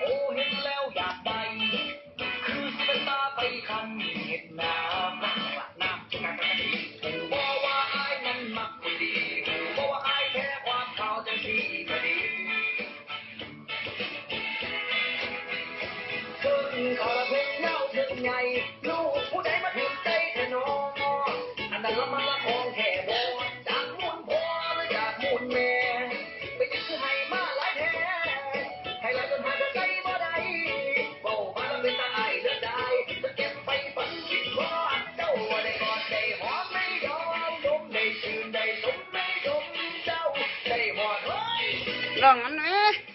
โอ้เห็นแล้วอยากได้คือสเปนตาไปคันเห็นน้ำน้ำจุกกันกันดีบอกว่าไอ้นั้นมักคนดีบอกว่าไอ้แพ้ความเขาจังสีก็ดีขึ้นขอระเพ็งเน่าถึงไงลูกผู้ใดมาถึงใจเธอนองอันนั้นละมันละของแ lòng anh ấy